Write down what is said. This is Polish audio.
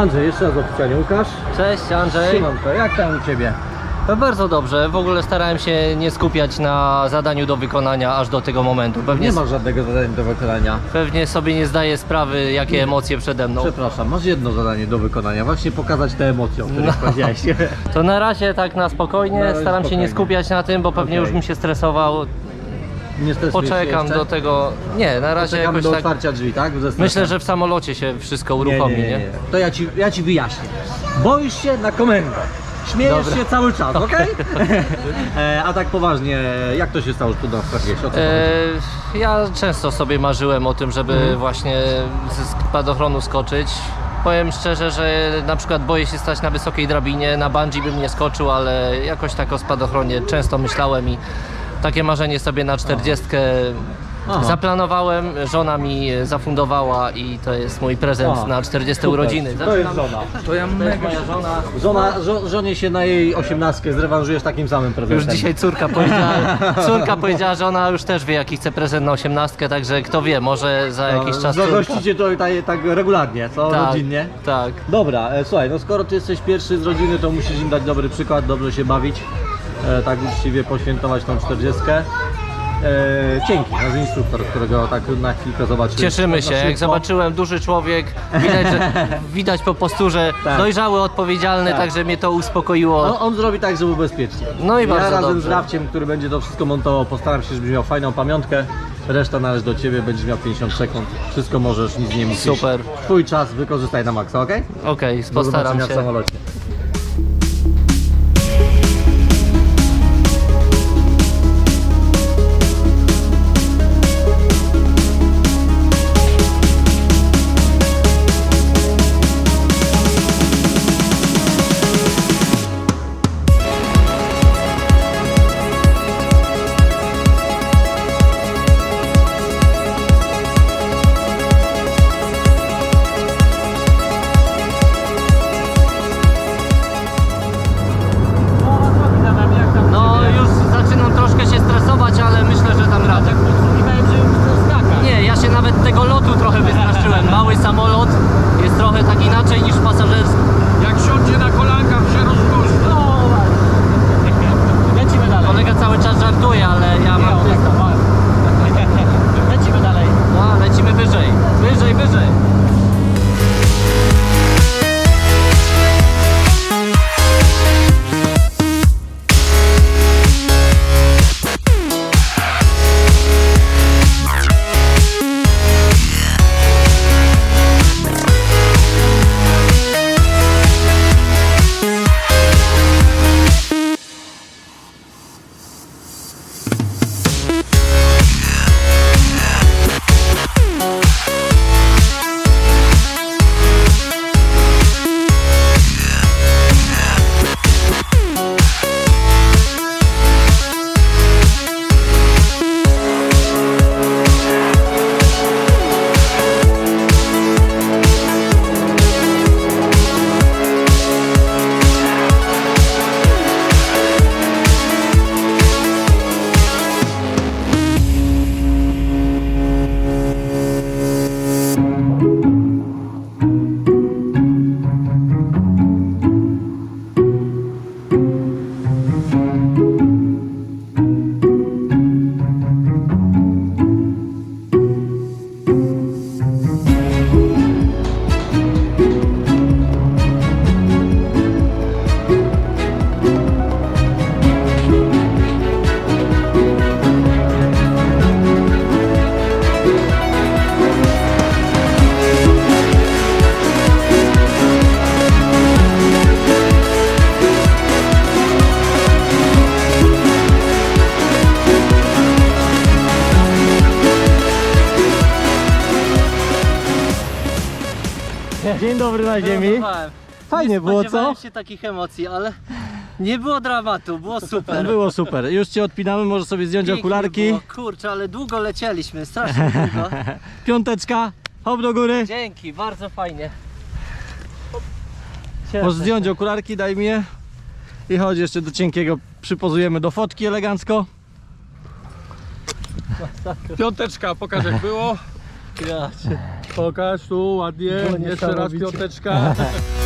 Andrzej, jeszcze raz oficjalnie Łukasz. Cześć Andrzej. Siemanko, jak tam u Ciebie? Bardzo dobrze. W ogóle starałem się nie skupiać na zadaniu do wykonania aż do tego momentu. Pewnie, Nie masz żadnego zadania do wykonania. pewnie sobie nie zdaję sprawy, jakie emocje przede mną. Przepraszam, masz jedno zadanie do wykonania, właśnie pokazać te emocje, o których No. powiedziałeś. To na razie tak na spokojnie. No, Staram się nie spokojnie. skupiać na tym, bo pewnie Okej. już bym się stresował. Nie stresujesz się Poczekam jeszcze? do tego. Nie, na razie Poczekamy jakoś do tak. otwarcia drzwi, tak? Ze. Myślę, że w samolocie się wszystko uruchomi, nie? nie, nie, nie. To ja ci, ja ci wyjaśnię. Boisz się na komendę. Śmiejesz Dobra. się cały czas, okej? E, A tak poważnie, jak to się stało, że tu nas trafiłeś? O co chodzi? E, ja często sobie marzyłem o tym, żeby Mhm. właśnie ze spadochronu skoczyć. Powiem szczerze, że na przykład boję się stać na wysokiej drabinie, na bungee bym nie skoczył, ale jakoś tak o spadochronie często myślałem i takie marzenie sobie na 40 Aha. zaplanowałem, żona mi zafundowała i to jest mój prezent A, na 40 super. urodziny. To jest żona. To ja To jest moja żona. Żona, żo, żonie się na jej osiemnastkę zrewanżujesz takim samym prezentem. Już dzisiaj córka powiedziała, córka powiedziała, że ona już też wie jaki chce prezent na osiemnastkę, także kto wie, może za jakiś czas córka. Zagościcie to tak, tak regularnie, co? Tak, Rodzinnie. Tak. Dobra, e, słuchaj, no skoro ty jesteś pierwszy z rodziny, to musisz im dać dobry przykład, dobrze się bawić, tak uczciwie poświętować tą 40. E, dzięki, nasz instruktor, którego tak na chwilkę zobaczyłem. Cieszymy się, jak zobaczyłem duży człowiek, widać, że, widać po posturze, Tak. dojrzały, odpowiedzialny, Tak. także mnie to uspokoiło. On, on zrobi tak, żeby bezpiecznie. No i ja bardzo razem dobrze. z Rawciem, który będzie to wszystko montował, postaram się, żebyś miał fajną pamiątkę. Reszta należy do ciebie, będziesz miał 50 sekund. Wszystko możesz, nic nie musisz. Super. Twój czas wykorzystaj na maksa, ok? Okej, postaram zobaczenia w się. samolocie. Dzień dobry na ziemi. Fajnie nie było, co? spodziewałem się takich emocji, ale nie było dramatu, było super. Było super. Już cię odpinamy, możesz sobie zdjąć Pięknie okularki. Było. Kurczę, ale długo lecieliśmy, strasznie długo. Piąteczka, hop do góry. Dzięki, bardzo fajnie. Cieszę Możesz się. zdjąć okularki, daj mi je. I chodź jeszcze do cienkiego, przypozujemy do fotki elegancko. Piąteczka, pokaż jak było. Ja cię- Pokaż tu ładnie, jeszcze raz piąteczka.